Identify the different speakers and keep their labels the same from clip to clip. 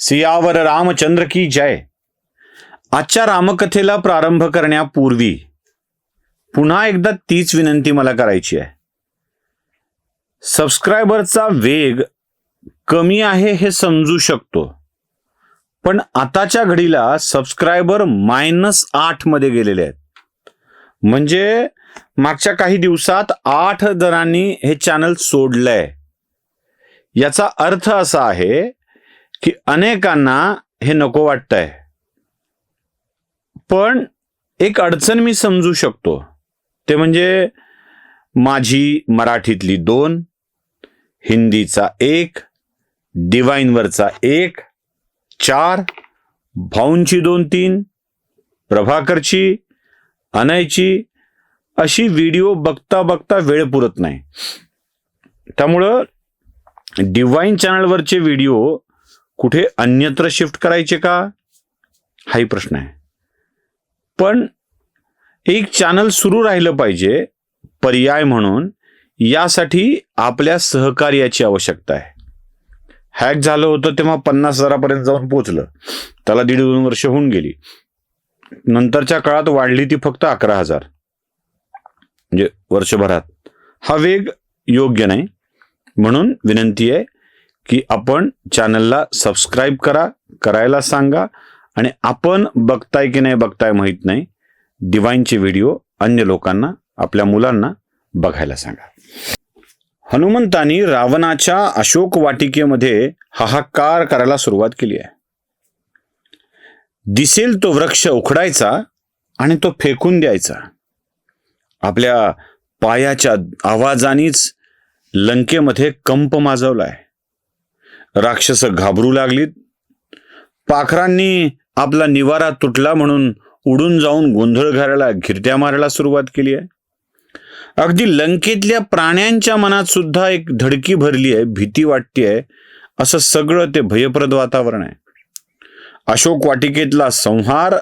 Speaker 1: सियावर रामचंद्र की जय. आजच्या रामकथेला प्रारंभ करण्यापूर्वी पुन्हा एकदा तीच विनंती मला करायची आहे. सबस्क्रायबरचा वेग कमी आहे हे समजू शकतो. पण आताच्या घडीला सबस्क्रायबर मायनस आठमध्ये गेलेले आहेत. म्हणजे मागच्या काही दिवसात आठ जणांनी हे चॅनल सोडलंय. याचा अर्थ असा आहे की अनेकांना हे नको वाटतंय. पण एक अडचण मी समजू शकतो. ते म्हणजे माझी मराठीतली दोन हिंदीचा एक डिवाईनवरचा एक चार भाऊंची दोन तीन प्रभाकरची अनयची अशी व्हिडिओ बघता बघता वेळ पुरत नाही. त्यामुळं डिवाईन चॅनलवरचे व्हिडिओ कुठे अन्यत्र शिफ्ट करायचे का? हाही प्रश्न आहे. पण एक चॅनल सुरू राहिलं पाहिजे पर्याय म्हणून यासाठी आपल्या सहकार्याची आवश्यकता आहे. हॅक झालं होतं तेव्हा पन्नास हजारापर्यंत जाऊन पोचलं त्याला दीड दोन वर्ष होऊन गेली. नंतरच्या काळात वाढली ती फक्त अकरा हजार. म्हणजे वर्षभरात. हा वेग योग्य नाही. म्हणून विनंती आहे की आपण चॅनलला सबस्क्राईब करा करायला सांगा आणि आपण बघताय की नाही बघताय माहीत नाही डिवाईनचे व्हिडिओ अन्य लोकांना आपल्या मुलांना बघायला सांगा. हनुमंतानी रावणाच्या अशोक वाटिकेमध्ये हाहाकार करायला सुरुवात केली आहे. दिसेल तो वृक्ष उखडायचा आणि तो फेकून द्यायचा. आपल्या पायाच्या आवाजानेच लंकेमध्ये कंप माजवलाय. राक्षस घाबरू लागलीत. पाखरांनी आपला निवारा तुटला म्हणून उडून जाऊन गोंधळ घालायला घिरट्या मारायला सुरुवात केली आहे. अगदी लंकेतल्या प्राण्यांच्या मनात सुद्धा एक धडकी भरली आहे भीती वाटते आहे. असं सगळं ते भयप्रद वातावरण आहे. अशोक वाटिकेतला संहार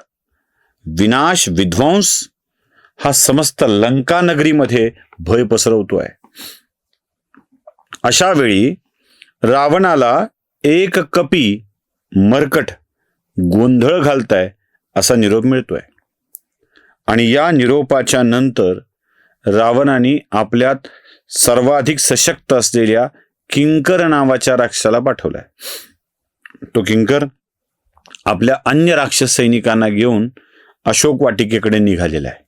Speaker 1: विनाश विध्वंस हा समस्त लंका नगरीमध्ये भय आहे अशा वेळी रावणाला एक कपी मरकट गोंधळ घालताय असा निरोप मिळतोय. आणि या निरोपाच्या नंतर रावणाने आपल्यात सर्वाधिक सशक्त असलेल्या किंकर नावाच्या राक्षसाला पाठवलाय. तो किंकर आपल्या अन्य राक्षस सैनिकांना घेऊन अशोक वाटिकेकडे निघालेला आहे.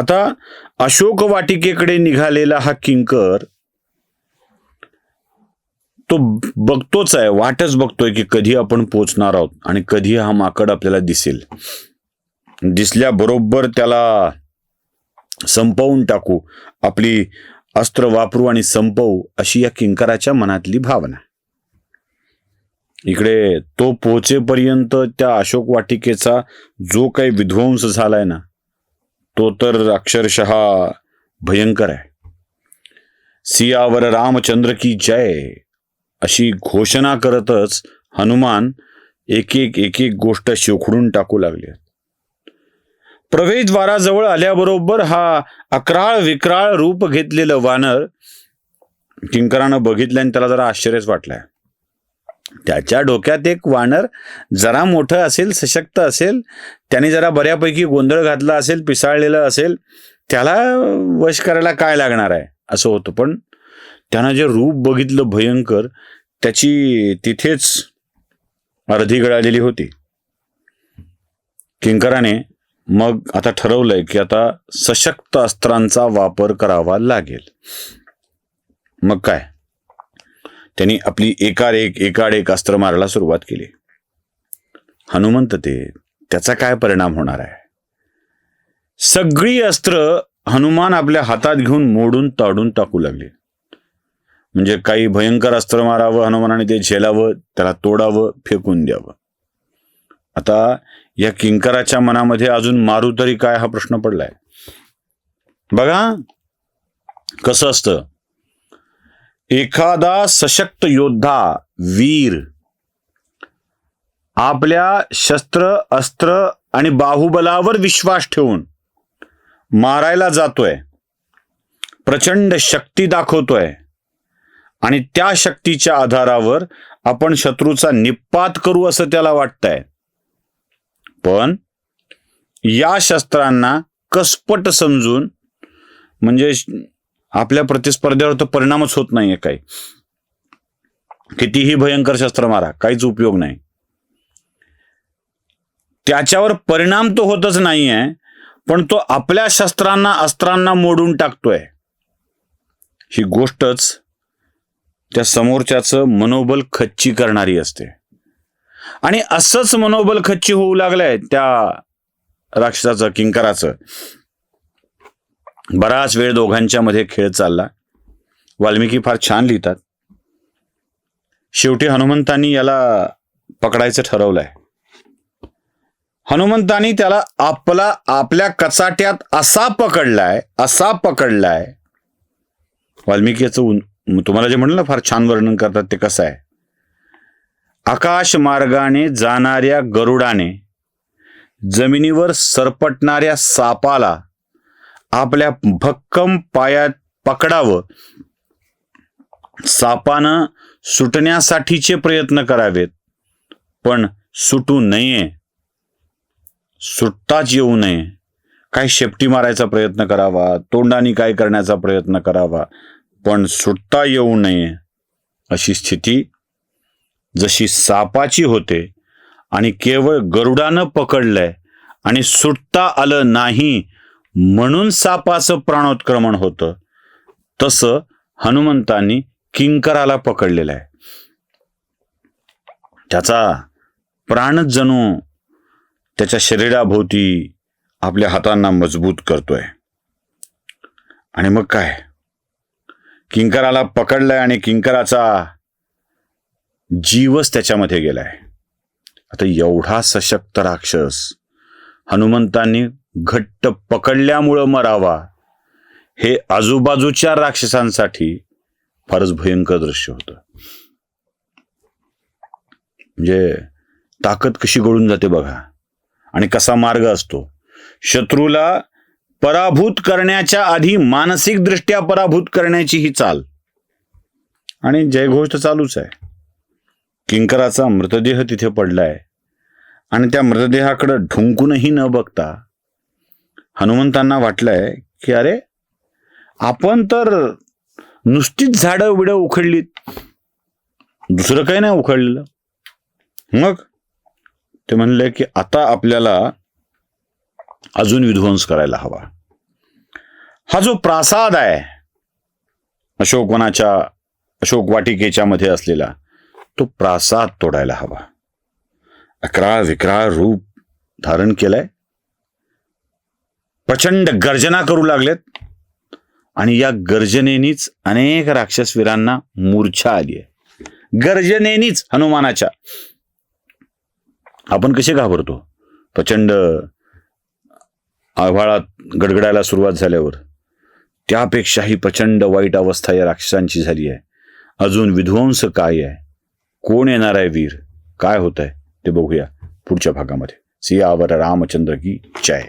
Speaker 1: आता अशोक वाटिकेकडे निघालेला हा किंकर तो बघतोच आहे वाटच बघतोय की कधी आपण पोचणार आहोत आणि कधी हा माकड आपल्याला दिसेल. दिसल्याबरोबर त्याला संपवून टाकू आपली अस्त्र वापरू आणि संपवू अशी या किंकराच्या मनातली भावना. इकडे तो पोहोचेपर्यंत त्या अशोक वाटिकेचा जो काही विध्वंस झालाय ना तो तर अक्षरशः भयंकर आहे. सियावर रामचंद्र की जय. अशी घोषणा करतच हनुमान एक एक एक एक गोष्ट शिवखडून टाकू लागले. प्रवेशद्वाराजवळ आल्याबरोबर हा अकराळ विक्राळ रूप घेतलेलं वानर किंकरानं आणि त्याला जरा आश्चर्यच वाटलंय. त्याच्या डोक्यात एक वानर जरा मोठं असेल सशक्त असेल त्याने जरा बऱ्यापैकी गोंधळ घातला असेल पिसाळलेलं असेल त्याला वश करायला काय लागणार आहे? असं होतं. पण त्यांना जे रूप बघितलं भयंकर त्याची तिथेच अर्धी गळालेली होती. किंकराने मग आता ठरवलंय की आता सशक्त अस्त्रांचा वापर करावा लागेल. मग काय? त्यांनी आपली एकाड एक एकाड एक अस्त्र मारायला सुरुवात केली. हनुमंत ते त्याचा काय परिणाम होणार आहे? सगळी अस्त्र हनुमान आपल्या हातात घेऊन मोडून ताडून टाकू लागले. म्हणजे काही भयंकर अस्त्र मारावं हनुमानाने ते झेलावं त्याला तोडावं फेकून द्यावं. आता या किंकराच्या मनामध्ये अजून मारू तरी काय हा प्रश्न पडलाय? बघा कसं असतं? एखादा सशक्त योद्धा वीर आपल्या शस्त्र अस्त्र आणि बाहुबलावर विश्वास ठेवून मारायला जातोय प्रचंड शक्ती दाखवतोय आणि त्या शक्तीच्या आधारावर आपण शत्रूचा निपात करू असं त्याला वाटतंय. पण या शस्त्रांना कसपट समजून म्हणजे आपल्या प्रतिस्पर्ध्यावर तर परिणामच होत नाहीये काही. कितीही भयंकर शस्त्र मारा काहीच उपयोग नाही. त्याच्यावर परिणाम तो होतच नाहीये पण तो आपल्या शस्त्रांना अस्त्रांना मोडून टाकतोय. ही गोष्टच त्या समोरच्याचं मनोबल खच्ची करणारी असते. आणि असंच मनोबल खच्ची होऊ लागलंय त्या राक्षसाचं किंकराचं. बराच वेळ दोघांच्या मध्ये खेळ चालला. वाल्मिकी फार छान लिहितात. शेवटी हनुमंतांनी याला पकडायचं ठरवलंय. हनुमंतांनी त्याला आपला आपल्या कचाट्यात असा पकडलाय असा पकडलाय. वाल्मिकीचं तुम्हाला जे म्हणलं ना फार छान वर्णन करतात ते कसं आहे? आकाश मार्गाने जाणाऱ्या गरुडाने जमिनीवर सरपटणाऱ्या सापाला आपल्या भक्कम पायात पकडावं. सापानं सुटण्यासाठीचे प्रयत्न करावेत पण सुटू नये. सुटताच येऊ नये. काय शेपटी मारायचा प्रयत्न करावा तोंडाने काय करण्याचा प्रयत्न करावा. पण सुटता येऊ नये अशी स्थिती जशी सापाची होते आणि केवळ गरुडानं पकडलंय आणि सुटता आलं नाही म्हणून सापाचं प्राणोत्क्रमण होतं तसं हनुमंतांनी किंकराला पकडलेलं आहे. त्याचा प्राणच जणू त्याच्या शरीराभोवती आपल्या हातांना मजबूत करतोय. आणि मग काय? किंकराला पकडलंय आणि किंकराचा जीवच त्याच्यामध्ये गेलाय. आता एवढा सशक्त राक्षस हनुमंतांनी घट्ट पकडल्यामुळं मरावा हे आजूबाजूच्या राक्षसांसाठी फारच भयंकर दृश्य होतं. म्हणजे ताकद कशी गळून जाते बघा. आणि कसा मार्ग असतो. शत्रूला पराभूत करण्याच्या आधी मानसिकदृष्ट्या पराभूत करण्याची ही चाल. आणि जयघोष चालूच आहे. किंकराचा मृतदेह तिथे पडलाय. आणि त्या मृतदेहाकडे ढुंकूनही न बघता हनुमंतांना वाटलंय की अरे आपण तर नुसतीच झाडं बिडं उखडलीत. दुसरं काही नाही उखडलेलं मग ते म्हणले की आता आपल्याला अजून विध्वंस करायला हवा. हा जो प्रासाद आहे अशोकवनाच्या अशोक वाटिकेच्या मध्ये असलेला तो प्रासाद तोडायला हवा. अकरा विकराळ रूप धारण केलंय. प्रचंड गर्जना करू लागलेत. आणि या गर्जनेनीच अनेक राक्षसवीरांना मूर्छा आली आहे. गर्जनेनीच हनुमानाच्या. आपण कसे घाबरतो? प्रचंड आभाळात गडगडायला सुरुवात झाल्यावर त्यापेक्षाही प्रचंड वाईट अवस्था या राक्षसांची झाली आहे. अजून विध्वंस काय आहे? कोण येणार आहे वीर? काय होत आहे ते बघूया पुढच्या भागामध्ये. सियावर रामचंद्र की जय.